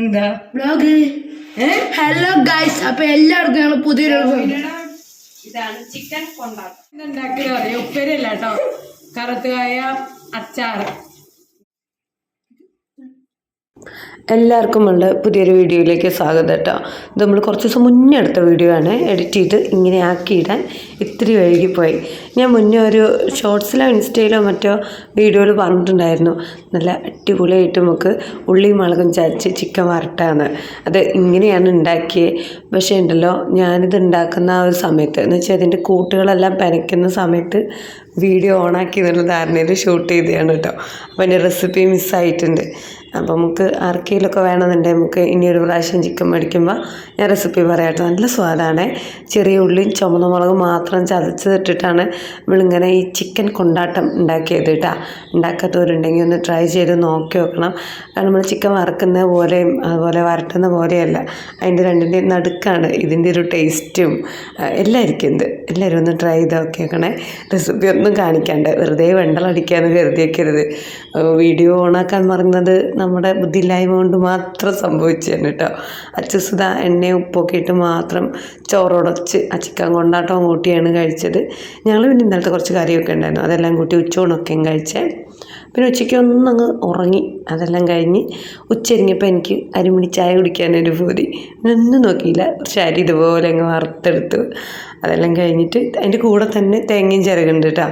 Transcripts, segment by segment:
എന്താ? Blog hello guys അപ്പൊ എല്ലാവർക്കും ഞങ്ങൾ പുതിയൊരു ഇതാണ് ചിക്കൻ കൊണ്ടാട്ടം. ഉണ്ടാക്കിയത് അറിയാം? ഉപ്പേരി അല്ല കേട്ടോ കറുത്തുകായ അച്ചാറ് എല്ലാവർക്കും ഉള്ള പുതിയൊരു വീഡിയോയിലേക്ക് സ്വാഗതം കേട്ടോ. ഇത് നമ്മൾ കുറച്ച് ദിവസം മുന്നേ എടുത്ത വീഡിയോ ആണ്. എഡിറ്റ് ചെയ്ത് ഇങ്ങനെ ആക്കിയിടാൻ ഇത്തിരി വൈകിപ്പോയി. ഞാൻ മുന്നേ ഒരു ഷോർട്സിലോ ഇൻസ്റ്റയിലോ മറ്റോ വീഡിയോയിൽ പറഞ്ഞിട്ടുണ്ടായിരുന്നു. നല്ല അടിപൊളിയായിട്ട് നമുക്ക് ഉള്ളിയും മുളകും ചതച്ച് ചിക്കൻ വരട്ടാന്ന്. അത് ഇങ്ങനെയാണ് ഉണ്ടാക്കിയത് പക്ഷേ ഉണ്ടല്ലോ ഞാനിത് ഉണ്ടാക്കുന്ന ആ ഒരു സമയത്ത് എന്ന് വെച്ചാൽ അതിന്റെ കൂട്ടുകളെല്ലാം പനയ്ക്കുന്ന സമയത്ത് വീഡിയോ ഓണാക്കി എന്നുള്ള ധാരണയിൽ ഷൂട്ട് ചെയ്തതാണ് കേട്ടോ അപ്പോൾ എന്റെ റെസിപ്പി മിസ്സായിട്ടുണ്ട് അപ്പോൾ നമുക്ക് ആർക്കെങ്കിലുമൊക്കെ വേണമെന്നുണ്ടെങ്കിൽ നമുക്ക് ഇനി ഒരു പ്രാവശ്യം ചിക്കൻ മേടിക്കുമ്പോൾ ഞാൻ റെസിപ്പി പറയാട്ടോ. നല്ല സ്വാദാണ്. ചെറിയ ഉള്ളിയും ചുമന്ന മുളകും മാത്രം ചതച്ചിട്ടിട്ടാണ് നമ്മളിങ്ങനെ ഈ ചിക്കൻ കൊണ്ടാട്ടം ഉണ്ടാക്കിയത് കേട്ടോ. ഉണ്ടാക്കാത്തവരുണ്ടെങ്കിൽ ഒന്ന് ട്രൈ ചെയ്ത് നോക്കി നോക്കണം. കാരണം നമ്മൾ ചിക്കൻ വറുക്കുന്ന പോലെയും അതുപോലെ വരട്ടുന്ന പോലെയല്ല. അതിന്റെ രണ്ടിന്റെയും നടുക്കാണ് ഇതിന്റെ ഒരു ടേസ്റ്റും എല്ലാം ഇരിക്കുന്നത് എല്ലാവരും ഒന്ന് ട്രൈ ചെയ്ത് നോക്കിയേക്കണേ റെസിപ്പി ഒന്നും കാണിക്കാണ്ട്. വെറുതെ വെണ്ടലടിക്കാന്ന് കരുതിയേക്കരുത്. വീഡിയോ ഓണാക്കാൻ പറയുന്നത് നമ്മുടെ ബുദ്ധിയില്ലായ്മ കൊണ്ട് മാത്രം സംഭവിച്ചതാണ് കേട്ടോ. അച്ചുസുത എണ്ണയും ഉപ്പൊക്കെ ഇട്ട് മാത്രം ചോറുടച്ച് ആ ചിക്കൻ കൊണ്ടാട്ടവും കൂട്ടിയാണ് കഴിച്ചത്. ഞങ്ങൾ പിന്നെ ഇന്നലത്തെ കുറച്ച് കറിയൊക്കെ ഉണ്ടായിരുന്നു. അതെല്ലാം കൂട്ടി ഉച്ചയൂണൊക്കെയും കഴിച്ചേ പിന്നെ ഉച്ചയ്ക്ക് ഒന്നങ്ങ് ഉറങ്ങി. അതെല്ലാം കഴിഞ്ഞ് ഉച്ചരിഞ്ഞപ്പോൾ എനിക്ക് അരിമണി ചായ കുടിക്കാനൊരു പൂതി. ഒന്നും നോക്കിയില്ല. കുറച്ച് അരി ഇതുപോലെ അങ്ങ് വറുത്തെടുത്തു. അതെല്ലാം കഴിഞ്ഞിട്ട് അതിന്റെ കൂടെ തന്നെ തേങ്ങയും ചിരകുണ്ട് കേട്ടോ.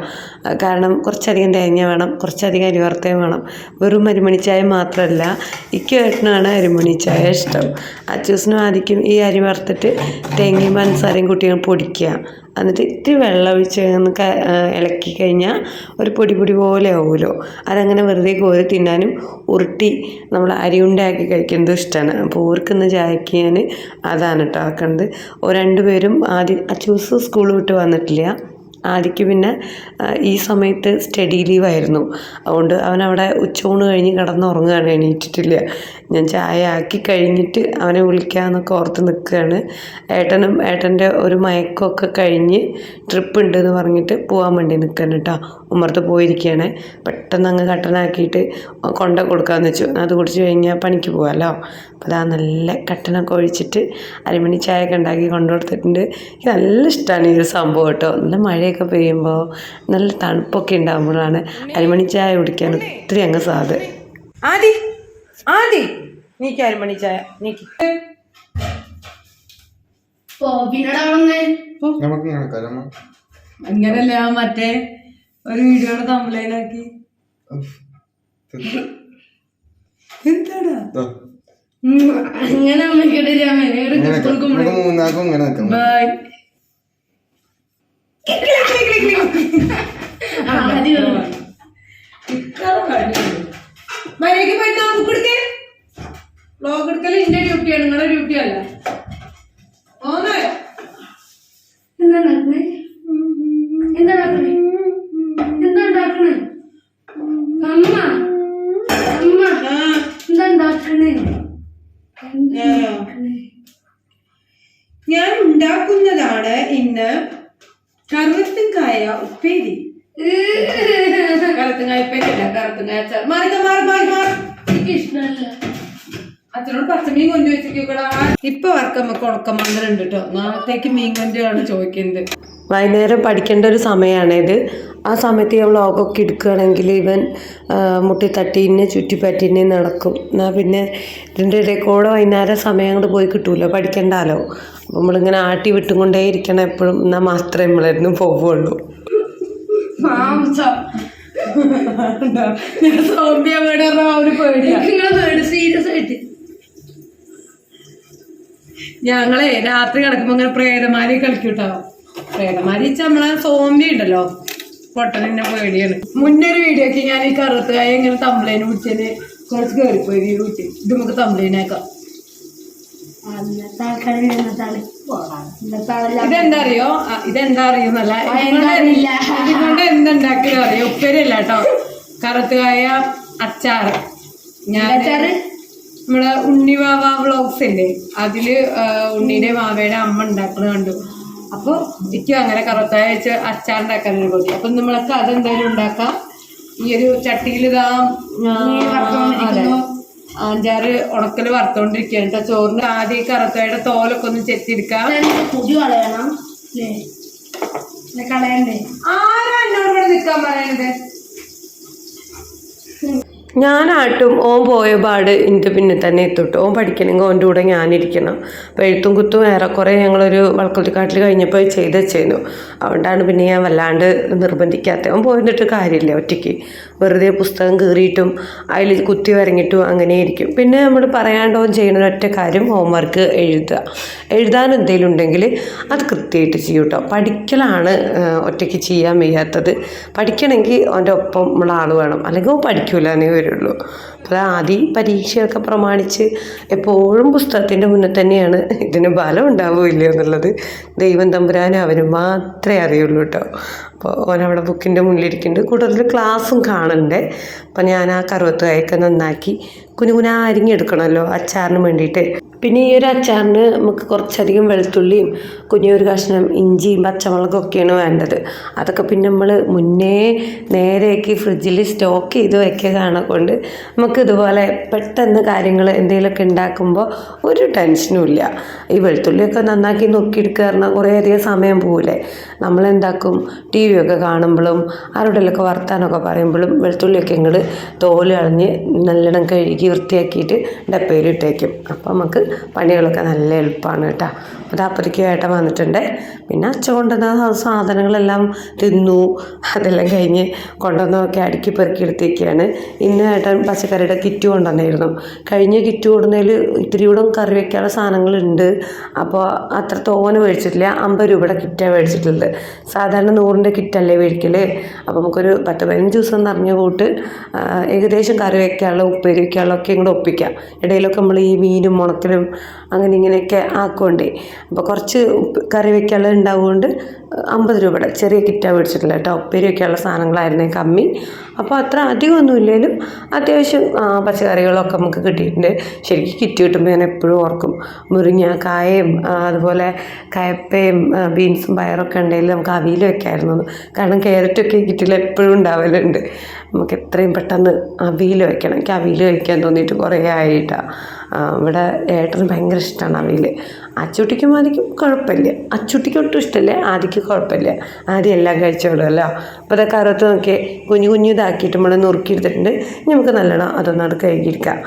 കാരണം കുറച്ചധികം തേങ്ങ വേണം കുറച്ചധികം അരിവർത്തയും വേണം. വെറും അരിമണിച്ചായ മാത്രമല്ല ഇക്ക് അരിമണി അരിമണിച്ചായ ഇഷ്ടം. അച്ചൂസിനും ആദ്യം ഈ അരി വറുത്തിട്ട് തേങ്ങയും പഞ്ചസാരയും കുട്ടികൾ പൊടിക്കുക. എന്നിട്ട് ഇത്തിരി വെള്ളം ഒഴിച്ച് ഇളക്കി കഴിഞ്ഞാൽ ഒരു പൊടി പൊടി പോലെ ആവുമല്ലോ. അതങ്ങനെ വെറുതെ കോരി തിന്നാനും ഉരുട്ടി നമ്മൾ അരി ഉണ്ടാക്കി കഴിക്കുന്നതും ഇഷ്ടമാണ് അപ്പോൾ ഊർക്കുന്ന ചായക്ക് ഞാൻ അതാണ് കേട്ടോ ആക്കുന്നത്. രണ്ടുപേരും ആദ്യം അച്ചൂസ് സ്കൂൾ വിട്ട് വന്നിട്ടില്ല. ആദിക്ക് പിന്നെ ഈ സമയത്ത് സ്റ്റഡി ലീവായിരുന്നു. അതുകൊണ്ട് അവൻ അവിടെ ഉച്ചയൂണ് കഴിഞ്ഞ് കിടന്നുറങ്ങുകയാണ് എണീറ്റിട്ടില്ല. ഞാൻ ചായ ആക്കി കഴിഞ്ഞിട്ട് അവനെ വിളിക്കാമെന്നൊക്കെ ഓർത്ത് നിൽക്കുകയാണ്. ഏട്ടനും ഏട്ടന്റെ ഒരു മയക്കമൊക്കെ കഴിഞ്ഞ് ട്രിപ്പ് ഉണ്ട് എന്ന് പറഞ്ഞിട്ട് പോകാൻ വേണ്ടി നിൽക്കുകയാണ് കേട്ടോ. ഉമ്മർത്ത് പോയിരിക്കുകയാണ്. പെട്ടെന്ന് അങ്ങ് കട്ടനാക്കിയിട്ട് കൊണ്ട കൊടുക്കാമെന്ന് വെച്ചു. അത് കുടിച്ച് കഴിഞ്ഞാൽ പണിക്ക് പോകാമല്ലോ അപ്പോൾ അതാ നല്ല കട്ടനൊക്കെ ഒഴിച്ചിട്ട് അരമണി ചായയൊക്കെ ഉണ്ടാക്കി കൊണ്ടു കൊടുത്തിട്ടുണ്ട്. എനിക്ക് നല്ല ഇഷ്ടമാണ് ഈ ഒരു സംഭവം കേട്ടോ. നല്ല മഴയൊക്കെ പെയ്യുമ്പോൾ നല്ല തണുപ്പൊക്കെ ഉണ്ടാകുമ്പോഴാണ് അരിമണി ചായ കുടിക്കാൻ ഒത്തിരി അങ്ങ് സ്വാദ് ആദി. ആദി. നീക്ക് അരിമണി ചായ. നീക്ക്. അങ്ങനല്ല മറ്റേ ഒരു വീഡിയോയുടെ ആക്കി. എന്താടാ. അങ്ങനെ അമ്മയ്ക്കിടെ രാമനെ ഒരു ഇങ്ങനെ നിക്കാം. സ്കൂൾക്ക് നമുക്ക് മൂന്നാക്കും ഇങ്ങനെ നിൽക്കാം ബൈ ആദ്യം മര്യാദയ്ക്ക് പോയിട്ട് നമുക്ക് എടുക്കേ. വ്ലോഗ് എടുക്കൽ എന്റെ ഡ്യൂട്ടിയാണ് നിങ്ങളുടെ ഡ്യൂട്ടി അല്ല. ഓന്നോ. എന്താ നടക്കണേ? എന്താ നടക്കണേ? എന്താ ഉണ്ടാക്കണേ? അമ്മ അമ്മ എന്താ ഉണ്ടാക്കണേ? ഞാൻ ഉണ്ടാക്കുന്നതാണ് ഇന്ന് കറുത്തുകായ ഉപ്പേരി. കറുത്തുങ്കായ ഉപ്പേരി കറുത്തുങ്കായ അച്ചാർ. മാറി മാറി മാറി മാറി. എനിക്ക് ഇഷ്ടമല്ല അച്ഛനോട് പച്ചമീൻ കൊണ്ടു വെച്ചിരിക്കടാ ഇപ്പൊ വർക്ക് നമുക്ക് ഉണക്കമന്ത്രണ്ട് കേട്ടോ നാളത്തേക്ക് മീൻ കൊണ്ടാണ് ചോദിക്കുന്നത്. വൈകുന്നേരം പഠിക്കേണ്ട ഒരു സമയമാണിത്. ആ സമയത്ത് ഞാൻ വ്ളോഗൊക്കെ എടുക്കുകയാണെങ്കിൽ ഇവൻ മുട്ടി തട്ടീനെ ചുറ്റിപ്പറ്റീനെ നടക്കും. എന്നാൽ പിന്നെ ഇതിന്റെ ഇടയിൽ കൂടെ വൈകുന്നേരം സമയം അങ്ങോട്ട് പോയി കിട്ടൂല പഠിക്കണ്ടാലോ? അപ്പം നമ്മളിങ്ങനെ ആട്ടി വിട്ടും കൊണ്ടേ ഇരിക്കണം എപ്പോഴും. എന്നാൽ മാത്രമേ നമ്മളായിരുന്നു പോവുള്ളൂ. ഞങ്ങളെ രാത്രി കിടക്കുമ്പോ ഇങ്ങനെ പ്രേതമാരി കളിക്കൂട്ടോ. പ്രേതമാരി വെച്ചാൽ നമ്മളെ സോമ്പി ഉണ്ടല്ലോ. പൊട്ടനെന്നെ പേടിയാണ് മുന്നൊരു വീഡിയോക്ക് ഞാൻ ഈ കറുത്തുകായ ഇങ്ങനെ തമ്പളേനെ പിടിച്ചതിന് കുറച്ച് കയറിപ്പോയി വീട്ടിൽ ഇത് നമുക്ക് തമ്പളേനാക്കാം ഇതെന്താ അറിയോ ഇതെന്താ അറിയുന്നല്ല. ഇതുകൊണ്ട് എന്തുണ്ടാക്കിയത് അറിയോ? ഉപ്പേരില്ല കേട്ടോ. കറുത്തുകായ അച്ചാറ് ഞാൻ? നമ്മളെ ഉണ്ണിവാവ വ്ളോഗ്സ് ഇല്ലേ? അതിൽ ഉണ്ണിയുടെ മാവയുടെ അമ്മ ഉണ്ടാക്കുന്നത് കണ്ടു. അപ്പൊ എനിക്ക് അങ്ങനെ കറുത്തായ വെച്ച് ഒരു കൊതി അപ്പൊ നമ്മളൊക്കെ അതെന്തായാലും ഉണ്ടാക്കാം. ഈ ഒരു ചട്ടിയിൽ ഇതാ അഞ്ചാറ് ഉണക്കൽ വറുത്തോണ്ടിരിക്കുകയാണ് കേട്ടോ. ചോറിന് ആദ്യം ഈ കറുത്തയുടെ തോലൊക്കെ ഒന്ന് ചെത്തിയെടുക്കാം. പുതിയ കളയണം. കളയണ്ടേ? ആരാ എന്നോട് ഇവിടെ നിൽക്കാൻ പറയണത്? ഞാനാട്ടും ഓൻ പോയ പാട് എന്റെ പിന്നെ തന്നെ എത്തിട്ടു. ഓൻ പഠിക്കണമെങ്കിൽ ഓന്റെ കൂടെ ഞാനിരിക്കണം. അപ്പോൾ എഴുത്തും കുത്തും ഏറെക്കുറെ ഞങ്ങളൊരു വളക്കുത്തിക്കാട്ടിൽ കഴിഞ്ഞപ്പോൾ ചെയ്ത് വെച്ചിരുന്നു അതുകൊണ്ടാണ് പിന്നെ ഞാൻ വല്ലാണ്ട് നിർബന്ധിക്കാത്ത. ഓൻ പോയിട്ട് കാര്യമില്ല ഒറ്റയ്ക്ക്. വെറുതെ പുസ്തകം കീറിയിട്ടും അതിൽ കുത്തി വരങ്ങിയിട്ടും അങ്ങനെ ഇരിക്കും. പിന്നെ നമ്മൾ പറയാണ്ട് ഓൻ ചെയ്യുന്ന ഒറ്റ കാര്യം ഹോംവർക്ക് എഴുതുക. എഴുതാൻ എന്തെങ്കിലും ഉണ്ടെങ്കിൽ അത് കൃത്യമായിട്ട് ചെയ്യും കേട്ടോ പഠിക്കലാണ് ഒറ്റയ്ക്ക് ചെയ്യാൻ വയ്യാത്തത്. പഠിക്കണമെങ്കിൽ അവന്റെ ഒപ്പം ഉള്ള ആൾ വേണം. അല്ലെങ്കിൽ ഓൻ പഠിക്കൂല എന്നേ വരുള്ളൂ അപ്പോൾ ആദ്യം പരീക്ഷയൊക്കെ പ്രമാണിച്ച് എപ്പോഴും പുസ്തകത്തിന്റെ മുന്നിൽ തന്നെയാണ്. ഇതിന് ബലം ഉണ്ടാവില്ല എന്നുള്ളത് ദൈവം തമ്പുരാൻ അവന് മാത്രമേ അറിയുള്ളൂ കേട്ടോ. അപ്പോൾ ഓനവിടെ ബുക്കിന്റെ മുന്നിലിരിക്കുന്നുണ്ട്. കൂടുതൽ ക്ലാസ്സും കാണണ്ടേ? അപ്പം ഞാൻ ആ കറുവത്തുകായൊക്കെ നന്നാക്കി കുനുകുനാ അരിഞ്ഞെടുക്കണമല്ലോ അച്ചാറിന് വേണ്ടിയിട്ട്. പിന്നെ ഈ ഒരു അച്ചാറിന് നമുക്ക് കുറച്ചധികം വെളുത്തുള്ളിയും കുഞ്ഞൊരു കഷ്ണം ഇഞ്ചിയും പച്ചമുളകും ഒക്കെയാണ് വേണ്ടത്. അതൊക്കെ പിന്നെ നമ്മൾ മുന്നേ നേരെയൊക്കെ ഫ്രിഡ്ജിൽ സ്റ്റോക്ക് ചെയ്ത് വെക്കുകയാണ് കൊണ്ട് നമുക്ക് ഇതുപോലെ പെട്ടെന്ന് കാര്യങ്ങൾ എന്തെങ്കിലുമൊക്കെ ഉണ്ടാക്കുമ്പോൾ ഒരു ടെൻഷനും ഇല്ല. ഈ വെളുത്തുള്ളിയൊക്കെ നന്നാക്കി നോക്കിയെടുക്കുക പറഞ്ഞാൽ കുറേയധികം സമയം പോകില്ലേ നമ്മളെന്താക്കും ടി വി ഒക്കെ കാണുമ്പോഴും ആരോടെങ്കിലൊക്കെ വർത്താനമൊക്കെ പറയുമ്പോഴും വെളുത്തുള്ളിയൊക്കെ ഇങ്ങോട്ട് തോൽ കളഞ്ഞ് നല്ലോണം കഴുകി വൃത്തിയാക്കിയിട്ട് ഡപ്പയിൽ ഇട്ടേക്കും. അപ്പോൾ നമുക്ക് പണികളൊക്കെ നല്ല എളുപ്പമാണ് കേട്ടോ. അപ്പോൾ അപ്പത്തേക്ക് ഏട്ടൻ വന്നിട്ടുണ്ട്. പിന്നെ അച്ഛ കൊണ്ടുവന്ന സാധനങ്ങളെല്ലാം തിന്നു. അതെല്ലാം കഴിഞ്ഞ് കൊണ്ടുവന്നൊക്കെ അടുക്കി പെറുക്കി എടുത്തേക്കാണ് ഇന്ന് ഏട്ടൻ പച്ചക്കറിയുടെ കിറ്റ് കൊണ്ടുവന്നായിരുന്നു. കഴിഞ്ഞ കിറ്റ് കൊടുന്നതിൽ ഇത്തിരി കൂടെ കറി വയ്ക്കാനുള്ള സാധനങ്ങളുണ്ട്. അപ്പോൾ അത്ര തോനെ മേടിച്ചിട്ടില്ല. അമ്പത് രൂപയുടെ കിറ്റാണ് മേടിച്ചിട്ടുള്ളത്. സാധാരണ നൂറിന്റെ കിറ്റല്ലേ മേടിക്കൽ അപ്പോൾ നമുക്കൊരു പത്ത് പതിനഞ്ച് ദിവസം നിറഞ്ഞ കൂട്ട് ഏകദേശം കറി വയ്ക്കാനുള്ള ഉപ്പേരി വയ്ക്കാനുള്ള ഒക്കെ ഇങ്ങോട്ട് ഒപ്പിക്കാം. ഇടയിലൊക്കെ നമ്മൾ ഈ മീനും മുണത്തിലും അങ്ങനെ ഇങ്ങനെയൊക്കെ ആക്കുകൊണ്ടേ അപ്പോൾ കുറച്ച് കറി വയ്ക്കാനുള്ളത് ഉണ്ടാവുകൊണ്ട് അമ്പത് രൂപയുടെ ചെറിയ കിറ്റാണ് മേടിച്ചിട്ടില്ല കേട്ടോ. ഉപ്പേരി വയ്ക്കാനുള്ള സാധനങ്ങളായിരുന്നേ കമ്മി. അപ്പോൾ അത്ര അധികമൊന്നുമില്ലെങ്കിലും അത്യാവശ്യം പച്ചക്കറികളൊക്കെ നമുക്ക് കിട്ടിയിട്ടുണ്ട്. ശരിക്കും കിറ്റ് കിട്ടുമ്പോൾ ഞാൻ എപ്പോഴും ഓർക്കും. മുരിങ്ങ കായയും അതുപോലെ കയപ്പയും ബീൻസും പയറൊക്കെ ഉണ്ടെങ്കിൽ നമുക്ക് അവിയൽ വെക്കായിരുന്നു. കാരണം ക്യാരറ്റൊക്കെ കിറ്റിൽ എപ്പോഴും ഉണ്ടാവലുണ്ട്. നമുക്ക് എത്രയും പെട്ടെന്ന് അവിയൽ വയ്ക്കണം എനിക്ക് അവിയൽ വയ്ക്കാൻ തോന്നിയിട്ട് കുറേ ആയിട്ടാണ് ഇവിടെ ഏട്ടന് ഭയങ്കര ഇഷ്ടമാണ് അവിയൽ അച്ചുട്ടിക്കും ആദിക്കും കുഴപ്പമില്ല. അച്ചുട്ടിക്ക് ഒട്ടും ഇഷ്ടമല്ല ആദിക്ക് കുഴപ്പമില്ല. ആദ്യം എല്ലാം കഴിച്ചോളുമല്ലോ. അപ്പോൾ അതൊക്കെ അറുപത്ത് നോക്കി കുഞ്ഞു കുഞ്ഞു ഇതാക്കിയിട്ട് നമ്മൾ നുറുക്കിയെടുത്തിട്ടുണ്ട് നമുക്ക് നല്ലോണം അതൊന്നും അത് കഴുകിയിരിക്കാം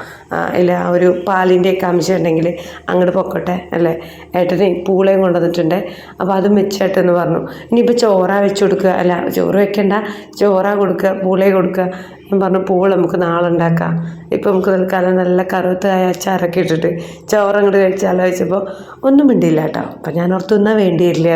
ഇല്ല ആ ഒരു പാലിന്റെയൊക്കെ അംശം ഉണ്ടെങ്കിൽ അങ്ങോട്ട് പൊക്കോട്ടെ അല്ലേ? ഏട്ടന് പൂളയും കൊണ്ടുവന്നിട്ടുണ്ട്. അപ്പോൾ അതും വെച്ചേട്ടെന്ന് പറഞ്ഞു. ഇനിയിപ്പോൾ ചോറ വെച്ച് കൊടുക്കുക. അല്ല ചോറ് വെക്കണ്ട. ചോറ കൊടുക്കുക പൂളയെ കൊടുക്കുക. ഞാൻ പറഞ്ഞു പൂള നമുക്ക് നാളെ ഉണ്ടാക്കാം. ഇപ്പം നമുക്ക് തൽക്കാലം നല്ല കറുത്തായ അച്ചാറൊക്കെ ഇട്ടിട്ട് ചോറങ്ങോട്ട് കഴിച്ചാലോ വെച്ചപ്പോൾ ഒന്നും മിണ്ടിയില്ല കേട്ടോ. അപ്പം ഞാൻ ഓർത്ത് തിന്നാൽ വേണ്ടിയില്ല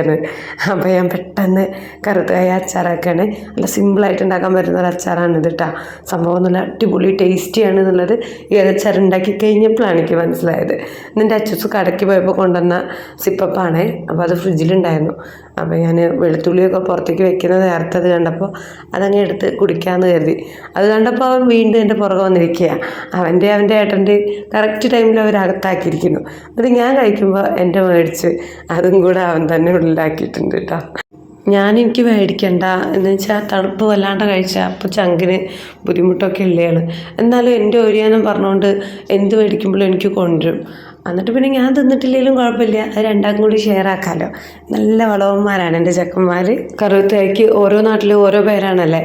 അപ്പോൾ ഞാൻ പെട്ടെന്ന് കറുത്തായ അച്ചാറാക്കുകയാണ് നല്ല സിമ്പിളായിട്ട് ഉണ്ടാക്കാൻ പറ്റുന്ന ഒരു അച്ചാറാണ് ഇത് കേട്ടോ. സംഭവം നല്ല അടിപൊളി ടേസ്റ്റിയാണ് എന്നുള്ളത് ഈ അച്ചാർ ഉണ്ടാക്കി കഴിഞ്ഞപ്പോഴാണ് എനിക്ക് മനസ്സിലായത്. എന്റെ അച്ചൂസ് കടയ്ക്ക് പോയപ്പോൾ കൊണ്ടുവന്ന സിപ്പപ്പാണേ അപ്പോൾ അത് ഫ്രിഡ്ജിലുണ്ടായിരുന്നു അപ്പോൾ ഞാൻ വെളുത്തുള്ളിയൊക്കെ പുറത്തേക്ക് വെക്കുന്ന നേരത്തെ അത് കണ്ടപ്പോൾ അതങ്ങ് എടുത്ത് കുടിക്കാമെന്ന് കരുതി. അത് കണ്ടപ്പോൾ അവൻ വീണ്ടും എന്റെ പുറകെ വന്നിരിക്കുക അവന്റെ അവന്റെ ഏട്ടന്റെ കറക്റ്റ് ടൈമിൽ അവർ അകത്താക്കിയിരിക്കുന്നു. അത് ഞാൻ കഴിക്കുമ്പോൾ എന്റെ മേടിച്ച് അതും കൂടെ അവൻ തന്നെ ഉള്ളിലാക്കിയിട്ടുണ്ട് കേട്ടോ. ഞാൻ എനിക്ക് മേടിക്കണ്ട എന്ന് വെച്ചാൽ തണുപ്പ് വല്ലാണ്ട് കഴിച്ചാൽ അപ്പോൾ ചങ്കിന് ബുദ്ധിമുട്ടൊക്കെ ഉള്ളതാണ് എന്നാലും എന്റെ ഒരു ഞാനും പറഞ്ഞുകൊണ്ട് എന്ത് മേടിക്കുമ്പോഴും എനിക്ക് കൊണ്ടുവരും. എന്നിട്ട് പിന്നെ ഞാൻ തിന്നിട്ടില്ലെങ്കിലും കുഴപ്പമില്ല. അത് രണ്ടാം കൂടി ഷെയർ ആക്കാമല്ലോ നല്ല വളവന്മാരാണ് എന്റെ ചെക്കന്മാർ കറുവത്തുകായ്ക്ക് ഓരോ നാട്ടിലും ഓരോ പേരാണല്ലേ?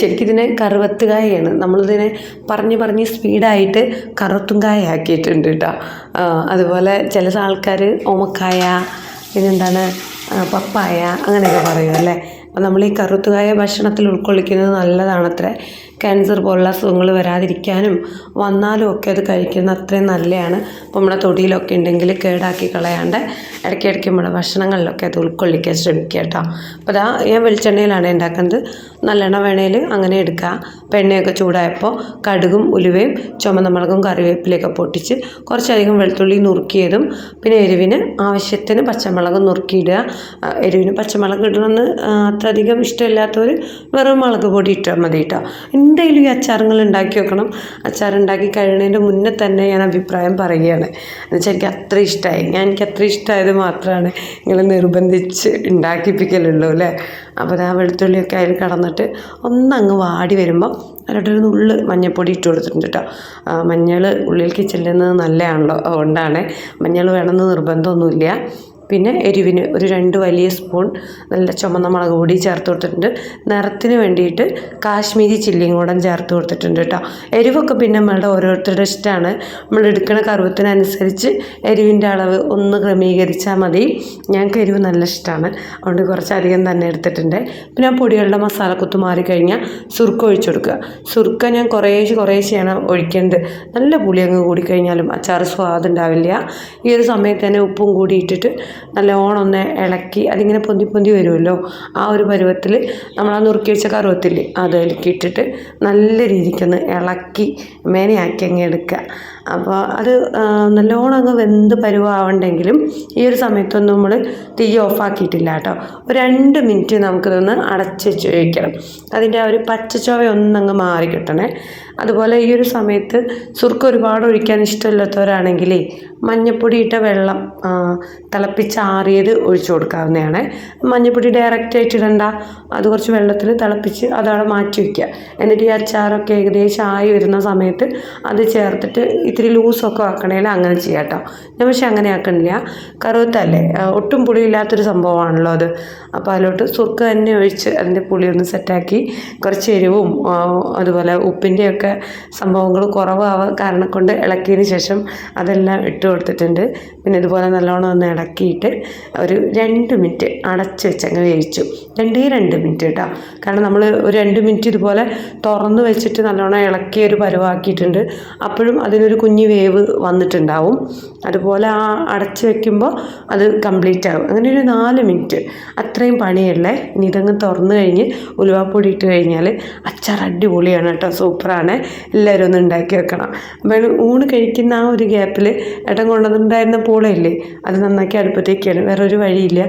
ശരിക്കും ഇതിനെ കറുവത്തുകായാണ്. നമ്മളിതിനെ പറഞ്ഞ് പറഞ്ഞ് സ്പീഡായിട്ട് കറുത്തുങ്കായ ആക്കിയിട്ടുണ്ട് കേട്ടോ അതുപോലെ ചില ആൾക്കാർ ഓമക്കായ പിന്നെന്താണ് പപ്പായ അങ്ങനെയൊക്കെ പറയും അല്ലേ? നമ്മൾ ഈ കറുത്തുകായ ഭക്ഷണത്തിൽ ഉൾക്കൊള്ളിക്കുന്നത് നല്ലതാണത്രേ. ക്യാൻസർ പോലുള്ള അസുഖങ്ങൾ വരാതിരിക്കാനും വന്നാലും ഒക്കെ അത് കഴിക്കുന്നത് അത്രയും നല്ലതാണ് അപ്പോൾ നമ്മുടെ തൊടിയിലൊക്കെ ഉണ്ടെങ്കിൽ കേടാക്കി കളയാണ്ട് ഇടയ്ക്കിടയ്ക്ക് നമ്മുടെ ഭക്ഷണങ്ങളിലൊക്കെ അത് ഉൾക്കൊള്ളിക്കാൻ ശ്രമിക്കുക കേട്ടോ. അപ്പോൾ അതാ ഞാൻ വെളിച്ചെണ്ണയിലാണ് ഉണ്ടാക്കുന്നത്. നല്ലെണ്ണ വേണേൽ അങ്ങനെ എടുക്കുക. അപ്പോൾ എണ്ണയൊക്കെ ചൂടായപ്പോൾ കടുകും ഉലുവയും ചുമന്ന മുളകും കറിവേപ്പിലൊക്കെ പൊട്ടിച്ച് കുറച്ചധികം വെളുത്തുള്ളി നുറുക്കിയതും പിന്നെ എരിവിന് ആവശ്യത്തിന് പച്ചമുളക് നുറുക്കിയിടുക. എരിവിന് പച്ചമുളക് ഇടണമെന്ന് അത്രയധികം ഇഷ്ടമില്ലാത്തവർ വെറും മുളക് പൊടി ഇട്ടാൽ മതി കേട്ടോ. എന്തായാലും ഈ അച്ചാറുകൾ ഉണ്ടാക്കി വെക്കണം. അച്ചാർ ഉണ്ടാക്കി കഴിയുന്നതിന്റെ മുന്നേ തന്നെ ഞാൻ അഭിപ്രായം പറയുകയാണ്. എന്നുവെച്ചാൽ എനിക്ക് അത്ര ഇഷ്ടമായി ഞാൻ എനിക്ക് അത്ര ഇഷ്ടമായത് മാത്രമാണ് നിങ്ങൾ നിർബന്ധിച്ച് ഉണ്ടാക്കിപ്പിക്കലുള്ളൂ അല്ലേ? അപ്പോൾ ആ വെളുത്തുള്ളിയൊക്കെ അതിൽ കടന്നിട്ട് ഒന്നങ്ങ് വാടി വരുമ്പോൾ അതിലോട്ടൊരു നുള്ള് മഞ്ഞൾപ്പൊടി ഇട്ട് കൊടുത്തിട്ടുണ്ട് കേട്ടോ. മഞ്ഞൾ ഉള്ളിലേക്ക് ചെല്ലുന്നത് നല്ലതാണല്ലോ. അതുകൊണ്ടാണ് മഞ്ഞൾ വേണമെന്ന് നിർബന്ധമൊന്നുമില്ല. പിന്നെ എരിവിന് ഒരു രണ്ട് വലിയ സ്പൂൺ നല്ല ചുമന്ന മുളക് പൊടി ചേർത്ത് കൊടുത്തിട്ടുണ്ട്. നിറത്തിന് വേണ്ടിയിട്ട് കാശ്മീരി ചില്ലിയും കൂടെ ചേർത്ത് കൊടുത്തിട്ടുണ്ട് കേട്ടോ. എരിവൊക്കെ പിന്നെ നമ്മളുടെ ഓരോരുത്തരുടെ ഇഷ്ടമാണ്. നമ്മൾ എടുക്കുന്ന കറുവത്തിനനുസരിച്ച് എരിവിന്റെ അളവ് ഒന്ന് ക്രമീകരിച്ചാൽ മതി. ഞങ്ങൾക്ക് എരിവ് നല്ല ഇഷ്ടമാണ്. അതുകൊണ്ട് കുറച്ചധികം തന്നെ എടുത്തിട്ടുണ്ട്. പിന്നെ ആ പൊടികളുടെ മസാലക്കുത്ത് മാറിക്കഴിഞ്ഞാൽ സുർക്ക ഒഴിച്ചു കൊടുക്കുക. സുർക്ക ഞാൻ കുറേശ്ശെ കുറേശ്ശെയാണ് ഒഴിക്കേണ്ടത്. നല്ല പുളി അങ്ങ് കൂടിക്കഴിഞ്ഞാലും അച്ചാർ സ്വാദ് ഉണ്ടാവില്ല. ഈ ഒരു സമയത്ത് തന്നെ ഉപ്പും കൂടി ഇട്ടിട്ട് നല്ലോണം ഒന്ന് ഇളക്കി അതിങ്ങനെ പൊന്തി പൊന്തി വരുമല്ലോ. ആ ഒരു പരുവത്തിൽ നമ്മൾ ആ നുറുക്കി വെച്ച കറുവത്തില്ലേ അത് അതിലേക്ക് ഇട്ടിട്ട് നല്ല രീതിക്കൊന്ന് ഇളക്കി മേനയാക്കി അങ്ങ് എടുക്കുക. അപ്പോൾ അത് നല്ലോണം അങ്ങ് വെന്ത് പരുവാവണ്ടെങ്കിലും ഈ ഒരു സമയത്തൊന്നും നമ്മൾ തീ ഓഫാക്കിയിട്ടില്ല കേട്ടോ. ഒരു രണ്ട് മിനിറ്റ് നമുക്കിതൊന്ന് അടച്ച് വെച്ച് വയ്ക്കണം അതിന്റെ ആ ഒരു പച്ചച്ചോവ ഒന്നങ്ങ് മാറി കിട്ടണേ. അതുപോലെ ഈ ഒരു സമയത്ത് സുർക്ക് ഒരുപാട് ഒഴിക്കാൻ ഇഷ്ടമില്ലാത്തവരാണെങ്കിൽ മഞ്ഞപ്പൊടി ഇട്ട വെള്ളം തിളപ്പിച്ചാറിയത് ഒഴിച്ചു കൊടുക്കാവുന്നതാണ്. മഞ്ഞപ്പൊടി ഡയറക്റ്റ് ആയിട്ട് ഇടണ്ട. അത് കുറച്ച് വെള്ളത്തിൽ തിളപ്പിച്ച് അതവിടെ മാറ്റി വയ്ക്കുക എന്നിട്ട് ഈ അച്ചാറൊക്കെ ഏകദേശം ആയി വരുന്ന സമയത്ത് അത് ചേർത്തിട്ട് ഇത്തിരി ലൂസൊക്കെ ആക്കണേൽ അങ്ങനെ ചെയ്യാം കേട്ടോ ഞാൻ പക്ഷെ അങ്ങനെ ആക്കണില്ല. കറുവത്തല്ലേ? ഒട്ടും പുളിയില്ലാത്തൊരു സംഭവമാണല്ലോ അത്. അപ്പോൾ അതിലോട്ട് സുർക്ക തന്നെ ഒഴിച്ച് അതിന്റെ പുളി ഒന്ന് സെറ്റാക്കി കുറച്ച് എരിവും അതുപോലെ ഉപ്പിന്റെയൊക്കെ സംഭവങ്ങൾ കുറവാവാൻ കാരണം കൊണ്ട് ഇളക്കിയതിന് ശേഷം അതെല്ലാം ഇട്ട് കൊടുത്തിട്ടുണ്ട്. പിന്നെ ഇതുപോലെ നല്ലോണം ഒന്ന് ഇളക്കിയിട്ട് ഒരു രണ്ട് മിനിറ്റ് അടച്ച് വെച്ച് അങ്ങ് വേവിച്ചു. രണ്ടേ രണ്ട് മിനിറ്റ് കേട്ടോ. കാരണം നമ്മൾ ഒരു രണ്ട് മിനിറ്റ് ഇതുപോലെ തുറന്ന് വെച്ചിട്ട് നല്ലോണം ഇളക്കി ഒരു പരുവാക്കിയിട്ടുണ്ട്. അപ്പോഴും അതിനൊരു കുഞ്ഞ് വേവ് വന്നിട്ടുണ്ടാവും. അതുപോലെ ആ അടച്ച് വെക്കുമ്പോൾ അത് കംപ്ലീറ്റ് ആകും. അങ്ങനെ ഒരു നാല് മിനിറ്റ്. അത്രയും പണിയല്ലേ? ഇനി ഇതങ്ങ് തുറന്നു കഴിഞ്ഞ് ഉലുവാപ്പൊടി ഇട്ട് കഴിഞ്ഞാൽ അച്ചാർ അടിപൊളിയാണ് കേട്ടോ. സൂപ്പറാണ്. എല്ലാവരും ഒന്ന് ഉണ്ടാക്കി വെക്കണം. അപ്പോൾ ഊണ് കഴിക്കുന്ന ആ ഒരു ഗ്യാപ്പിൽ ഏട്ടൻ കൊണ്ടുവന്നിട്ടുണ്ടായിരുന്ന പൂളയില്ലേ അത് നന്നാക്കി അടുപ്പത്തേക്കാണ്. വേറെ ഒരു വഴിയില്ല.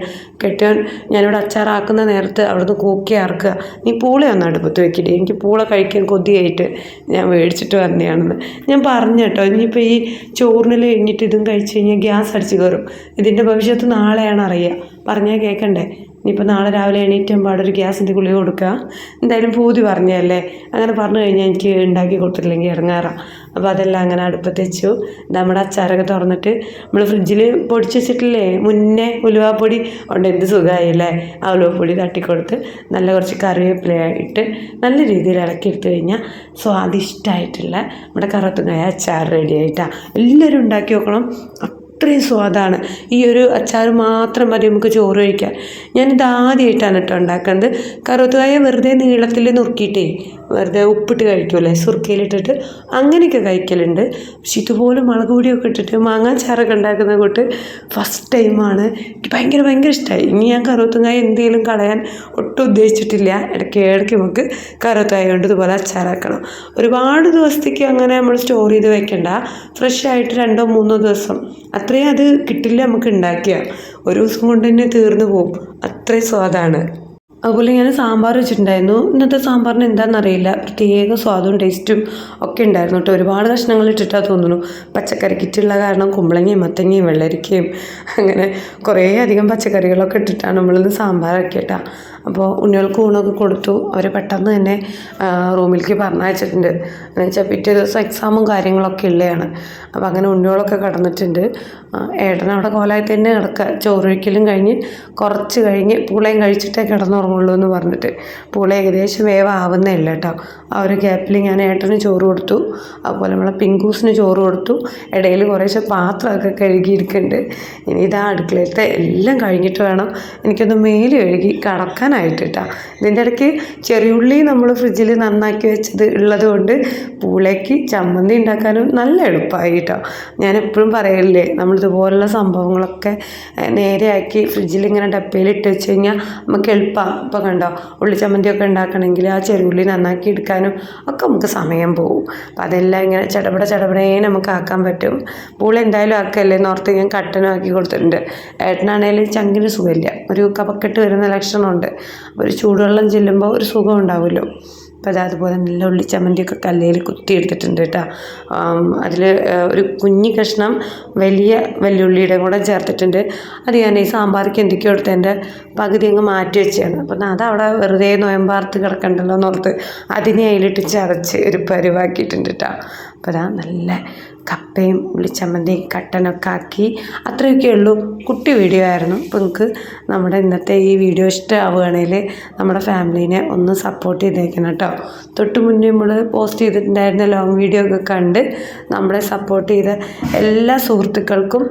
കെട്ടിയവൻ ഞാനിവിടെ അച്ചാറാക്കുന്ന നേരത്ത് അവിടുന്ന് കൂക്കി ആർക്കുക നീ പൂള ഒന്ന് അടുപ്പത്ത് വെക്കില്ലേ എനിക്ക് പൂള കഴിക്കാൻ കൊതിയായിട്ട് ഞാൻ മേടിച്ചിട്ട് വന്നതാണെന്ന്. ഞാൻ പറഞ്ഞു കേട്ടോ ഇനിയിപ്പോൾ ഈ ചോറിനിൽ എണ്ണിട്ട് ഇതും കഴിച്ച് കഴിഞ്ഞാൽ ഗ്യാസ് അടിച്ച് കയറും ഇതിന്റെ ഭവിഷ്യത്ത് നാളെയാണ് അറിയുക പറഞ്ഞാൽ കേൾക്കണ്ടേ ഇനിയിപ്പോൾ നാളെ രാവിലെ എണീറ്റും പാടൊരു ഗ്യാസിന്റെ ഗുളിക കൊടുക്കുക എന്തായാലും പൂതി പറഞ്ഞല്ലേ? അങ്ങനെ പറഞ്ഞു കഴിഞ്ഞാൽ എനിക്ക് ഉണ്ടാക്കി കൊടുത്തിട്ടില്ലെങ്കിൽ ഇറങ്ങാറാണ് അപ്പോൾ അതെല്ലാം അങ്ങനെ അടുപ്പത്ത് വെച്ചു. നമ്മുടെ അച്ചാറൊക്കെ തുറന്നിട്ട് നമ്മൾ ഫ്രിഡ്ജിൽ പൊടിച്ച് വെച്ചിട്ടില്ലേ? മുന്നേ ഉലുവാപ്പൊടി. ഉണ്ട് എന്ത് സുഖമായില്ലേ ആ ഉലുവാപ്പൊടി തട്ടിക്കൊടുത്ത് നല്ല കുറച്ച് കറിവേപ്പില ഇട്ട് നല്ല രീതിയിൽ ഇളക്കി എടുത്തു കഴിഞ്ഞാൽ സ്വാദിഷ്ടമായിട്ടുള്ള നമ്മുടെ കറുത്തുങ്ങായ അച്ചാർ റെഡി ആയിട്ടാണ് എല്ലാവരും ഉണ്ടാക്കി നോക്കണം. അത്രയും സ്വാദാണ്. ഈ ഒരു അച്ചാർ മാത്രം മതി നമുക്ക് ചോറ് കഴിക്കാൻ. ഞാനിത് ആദ്യമായിട്ടാണ് കേട്ടോ ഉണ്ടാക്കുന്നത് കറുത്തുകായ വെറുതെ നീളത്തിൽ നുറുക്കിയിട്ടേ വെറുതെ ഉപ്പിട്ട് കഴിക്കുമല്ലേ സുർക്കയിലിട്ടിട്ട് അങ്ങനെയൊക്കെ കഴിക്കലുണ്ട്. പക്ഷെ ഇതുപോലെ മുളക് പൊടിയൊക്കെ ഇട്ടിട്ട് മാങ്ങാച്ചാറൊക്കെ ഉണ്ടാക്കുന്ന കൂട്ട് ഫസ്റ്റ് ടൈമാണ് എനിക്ക് ഭയങ്കര ഭയങ്കര ഇഷ്ടമായി ഇനി ഞാൻ കറുത്തുകായ എന്തെങ്കിലും കളയാൻ ഒട്ടും ഉദ്ദേശിച്ചിട്ടില്ല. ഇടയ്ക്ക് ഇടയ്ക്ക് നമുക്ക് കറുവത്തായ കൊണ്ട് ഇതുപോലെ അച്ചാറാക്കണം. ഒരുപാട് ദിവസത്തേക്ക് അങ്ങനെ നമ്മൾ സ്റ്റോർ ചെയ്ത് വെക്കണ്ട. ഫ്രഷ് ആയിട്ട് രണ്ടോ മൂന്നോ ദിവസം. അത്രയും അത് കിട്ടില്ല നമുക്ക് ഉണ്ടാക്കിയ ഒരു ദിവസം കൊണ്ട് തന്നെ തീർന്നു പോകും. അത്രയും സ്വാദാണ്. അതുപോലെ ഞാൻ സാമ്പാർ വെച്ചിട്ടുണ്ടായിരുന്നു. ഇന്നത്തെ സാമ്പാറിന് എന്താണെന്നറിയില്ല. പ്രത്യേക സ്വാദും ടേസ്റ്റും ഒക്കെ ഉണ്ടായിരുന്നു കേട്ടോ. ഒരുപാട് കഷ്ണങ്ങൾ ഇട്ടിട്ടാ തോന്നുന്നു. പച്ചക്കറി കിറ്റുള്ള കാരണം കുമ്പളങ്ങയും മത്തങ്ങയും വെള്ളരിക്കയും അങ്ങനെ കുറേ അധികം പച്ചക്കറികളൊക്കെ ഇട്ടിട്ടാണ് നമ്മളിന്ന് സാമ്പാറാക്കിയിട്ടാണ് അപ്പോൾ ഉണ്ണികൾക്ക് ഊണൊക്കെ കൊടുത്തു. അവർ പെട്ടെന്ന് തന്നെ റൂമിലേക്ക് പറഞ്ഞയച്ചിട്ടുണ്ട്. എന്ന് വെച്ചാൽ പിറ്റേ ദിവസം എക്സാമും കാര്യങ്ങളൊക്കെ ഉള്ളതാണ് അപ്പോൾ അങ്ങനെ ഉണ്ണികളൊക്കെ കടന്നിട്ടുണ്ട്. ഏട്ടനവിടെ കോലായി തന്നെ കിടക്കുക ചോറൊഴിക്കലും കഴിഞ്ഞ് കുറച്ച് കഴിഞ്ഞ് പൂളയും കഴിച്ചിട്ടേ കിടന്നുറങ്ങുള്ളൂ എന്ന് പറഞ്ഞിട്ട്. പൂള ഏകദേശം വേവാവുന്നേ ഇല്ല കേട്ടോ. ആ ഒരു ഗ്യാപ്പിൽ ഞാൻ ഏട്ടന് ചോറ് കൊടുത്തു. അതുപോലെ നമ്മളെ പിങ്കൂസിന് ചോറ് കൊടുത്തു. ഇടയിൽ കുറേശ്ശെ പാത്രമൊക്കെ കഴുകിയിരിക്കുന്നുണ്ട്. ഇനി ഇതാ അടുക്കളയിലത്തെ എല്ലാം കഴിഞ്ഞിട്ട് വേണം. എനിക്കൊന്ന് മേൽ കഴുകി കടക്കാനായിട്ട് കേട്ടോ ഇതിന്റെ ഇടയ്ക്ക് ചെറിയുള്ളി നമ്മൾ ഫ്രിഡ്ജിൽ നന്നാക്കി വെച്ചത് ഉള്ളത് കൊണ്ട് പൂളയ്ക്ക് ചമ്മന്തി ഉണ്ടാക്കാനും നല്ല എളുപ്പമായി കേട്ടോ ഞാൻ എപ്പോഴും പറയലില്ലേ നമ്മളിതുപോലുള്ള സംഭവങ്ങളൊക്കെ നേരെയാക്കി ഫ്രിഡ്ജിൽ ഇങ്ങനെ ഡപ്പയിൽ ഇട്ട് വെച്ച് കഴിഞ്ഞാൽ നമുക്ക് എളുപ്പമാണ് ഇപ്പോൾ കണ്ടോ ഉള്ളി ചമ്മന്തിയൊക്കെ ഉണ്ടാക്കണമെങ്കിൽ ആ ചെറുള്ളി നന്നാക്കി എടുക്കാനും ഒക്കെ നമുക്ക് സമയം പോകും അപ്പം അതെല്ലാം ഇങ്ങനെ ചടപട ചടപടേ നമുക്ക് ആക്കാൻ പറ്റും. പൂള എന്തായാലും ആക്കല്ലേ നോർത്ത് ഞാൻ കട്ടനും ആക്കി കൊടുത്തിട്ടുണ്ട്. ഏട്ടനാണേലും ചങ്കിന് സുഖമില്ല. ഒരു കപക്കെട്ട് വരുന്ന ലക്ഷണമുണ്ട്. ഒരു ചൂടുവെള്ളം ചെല്ലുമ്പോൾ ഒരു സുഖം ഉണ്ടാവുമല്ലോ. അപ്പോൾ അത് അതുപോലെ നല്ല ഉള്ളിച്ചമ്മന്തിയൊക്കെ കുത്തി കുത്തിയെടുത്തിട്ടുണ്ട് കേട്ടോ. അതിൽ ഒരു കുഞ്ഞി കഷ്ണം വലിയ വെല്ലുള്ളിയുടെ കൂടെ ചേർത്തിട്ടുണ്ട്. അത് ഞാൻ ഈ സാമ്പാർക്ക് എന്തൊക്കെയോ എടുത്ത് എന്റെ പകുതി അങ്ങ് മാറ്റി വെച്ചാണ് അപ്പം അത് അവിടെ വെറുതെ നോയമ്പാർത്ത് കിടക്കണ്ടല്ലോ എന്നോർത്ത് അതിനെ അതിലിട്ട് ചതച്ച് ഒരു പരിവാക്കിയിട്ടുണ്ട് കേട്ടോ. അപ്പോൾ നല്ല കപ്പയും ഉള്ളിച്ചമ്മന്തിയും കട്ടനൊക്കെ ആക്കി അത്രയൊക്കെ ഉള്ളൂ. കുട്ടി വീഡിയോ ആയിരുന്നു. അപ്പോൾ നിങ്ങൾക്ക് നമ്മുടെ ഇന്നത്തെ ഈ വീഡിയോ ഇഷ്ടമാവുകയാണെങ്കിൽ നമ്മുടെ ഫാമിലീനെ ഒന്ന് സപ്പോർട്ട് ചെയ്തേക്കണം കേട്ടോ. തൊട്ട് മുന്നേ നമ്മൾ പോസ്റ്റ് ചെയ്തിട്ടുണ്ടായിരുന്ന ലോങ് വീഡിയോ ഒക്കെ കണ്ട് നമ്മളെ സപ്പോർട്ട് ചെയ്ത എല്ലാ സുഹൃത്തുക്കൾക്കും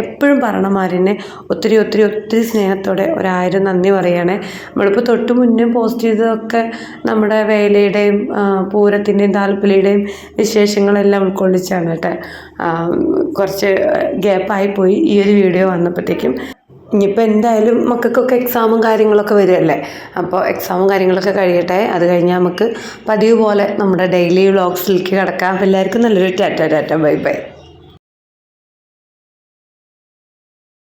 എപ്പോഴും പറണമാരിനെ ഒത്തിരി ഒത്തിരി ഒത്തിരി സ്നേഹത്തോടെ ഒരായിരം നന്ദി പറയണേ. നമ്മളിപ്പോൾ തൊട്ട് മുന്നേ പോസ്റ്റ് ചെയ്തതൊക്കെ നമ്മുടെ വേലയുടെയും പൂരത്തിന്റെയും താല്പര്യയുടെയും വിശേഷങ്ങളെല്ലാം ഉൾക്കൊള്ളിച്ചാണ് കേട്ടോ. കുറച്ച് ഗ്യാപ്പായി പോയി ഈ ഒരു വീഡിയോ വന്നപ്പോഴത്തേക്കും. ഇനിയിപ്പോൾ എന്തായാലും മക്കൾക്കൊക്കെ എക്സാമും കാര്യങ്ങളൊക്കെ വരുമല്ലേ അപ്പോൾ എക്സാമും കാര്യങ്ങളൊക്കെ കഴിയട്ടെ. അത് കഴിഞ്ഞാൽ നമുക്ക് പതിവ് പോലെ നമ്മുടെ ഡെയിലി വ്ളോഗ്സിലേക്ക് കിടക്കാം. എല്ലാവർക്കും നല്ലൊരു ടാറ്റ ടാറ്റ ബൈ ബൈ.